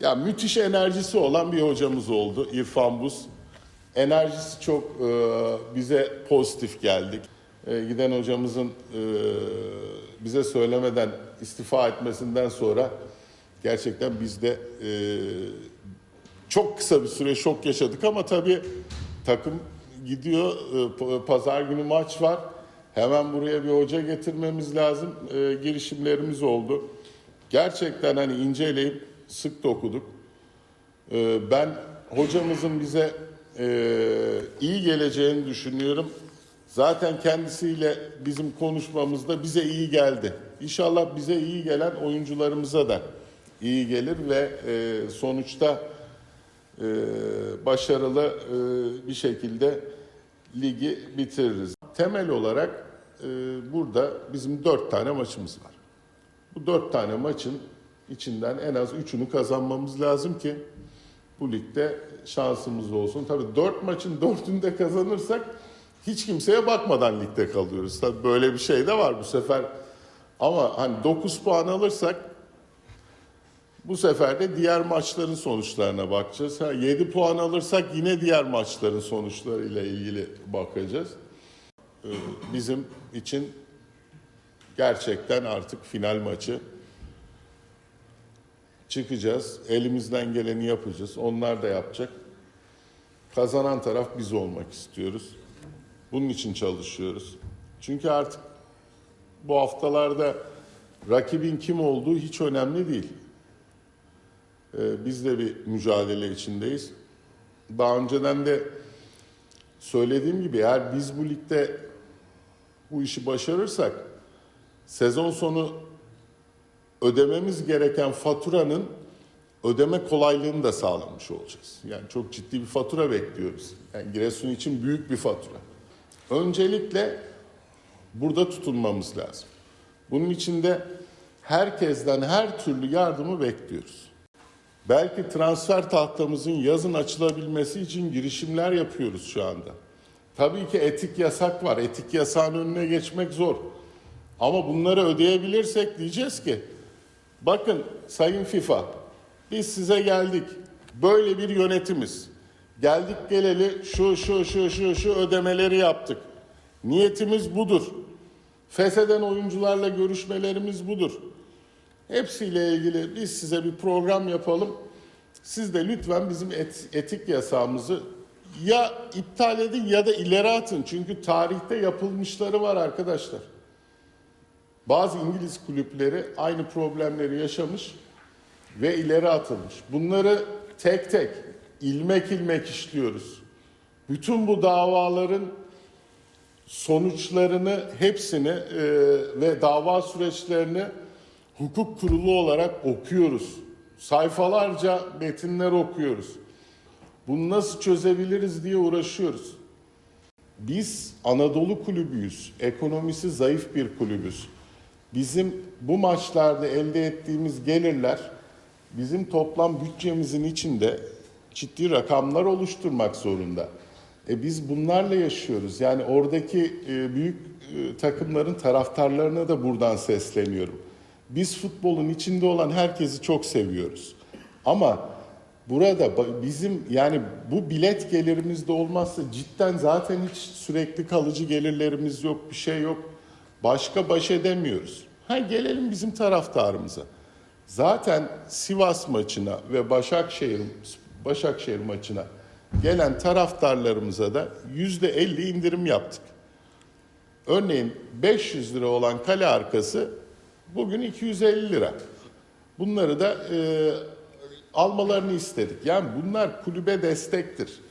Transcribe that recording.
Ya müthiş enerjisi olan bir hocamız oldu İrfan Buz. Enerjisi çok e, bize pozitif geldik. E, giden hocamızın e, bize söylemeden istifa etmesinden sonra gerçekten biz de e, çok kısa bir süre şok yaşadık ama tabii takım gidiyor. e, pa- Pazar günü maç var. Hemen buraya bir hoca getirmemiz lazım. E, girişimlerimiz oldu. Gerçekten hani inceleyip sık dokuduk. E, ben hocamızın bize e, iyi geleceğini düşünüyorum. Zaten kendisiyle bizim konuşmamızda bize iyi geldi. İnşallah bize iyi gelen oyuncularımıza da iyi gelir ve e, sonuçta e, başarılı bir şekilde ligi bitiririz. Temel olarak burada bizim dört tane maçımız var. Bu dört tane maçın içinden en az üçünü kazanmamız lazım ki bu ligde şansımız olsun. Tabii dört maçın dördünü de kazanırsak hiç kimseye bakmadan ligde kalıyoruz. Tabii böyle bir şey de var bu sefer. Ama hani 9 puan alırsak bu sefer de diğer maçların sonuçlarına bakacağız. Ha, 7 puan alırsak yine diğer maçların sonuçlarıyla ilgili bakacağız. Ee, bizim için gerçekten artık final maçı. Çıkacağız, elimizden geleni yapacağız. Onlar da yapacak. Kazanan taraf biz olmak istiyoruz. Bunun için çalışıyoruz. Çünkü artık bu haftalarda rakibin kim olduğu hiç önemli değil. Ee, biz de bir mücadele içindeyiz. Daha önceden de söylediğim gibi eğer biz bu ligde bu işi başarırsak sezon sonu ödememiz gereken faturanın ödeme kolaylığını da sağlamış olacağız. Yani çok ciddi bir fatura bekliyoruz. Yani Giresun için büyük bir fatura. Öncelikle burada tutunmamız lazım. Bunun için de herkesten her türlü yardımı bekliyoruz. Belki transfer tahtamızın yazın açılabilmesi için girişimler yapıyoruz şu anda. Tabii ki etik yasak var. Etik yasağın önüne geçmek zor. Ama bunları ödeyebilirsek diyeceğiz ki bakın Sayın FIFA biz size geldik. Böyle bir yönetimiz. Geldik geleli şu şu şu şu şu ödemeleri yaptık. Niyetimiz budur. Fesheden oyuncularla görüşmelerimiz budur. Hepsiyle ilgili biz size bir program yapalım. Siz de lütfen bizim et- etik yasağımızı ya iptal edin ya da ileri atın. Çünkü tarihte yapılmışları var arkadaşlar. Bazı İngiliz kulüpleri aynı problemleri yaşamış ve ileri atılmış. Bunları tek tek ilmek ilmek işliyoruz. Bütün bu davaların sonuçlarını hepsini e, ve dava süreçlerini hukuk kurulu olarak okuyoruz. Sayfalarca metinler okuyoruz. Bunu nasıl çözebiliriz diye uğraşıyoruz. Biz Anadolu kulübüyüz. Ekonomisi zayıf bir kulübüz. Bizim bu maçlarda elde ettiğimiz gelirler bizim toplam bütçemizin içinde ciddi rakamlar oluşturmak zorunda. E biz bunlarla yaşıyoruz. Yani oradaki e, büyük e, takımların taraftarlarına da buradan sesleniyorum. Biz futbolun içinde olan herkesi çok seviyoruz. Ama burada bizim yani bu bilet gelirimiz de olmazsa cidden zaten hiç sürekli kalıcı gelirlerimiz yok, bir şey yok. Başka baş edemiyoruz. Ha gelelim bizim taraftarımıza. Zaten Sivas maçına ve Başakşehir Başakşehir maçına gelen taraftarlarımıza da yüzde elli indirim yaptık. Örneğin 500 lira olan kale arkası bugün 250 lira. Bunları da e, almalarını istedik. Yani bunlar kulübe destektir.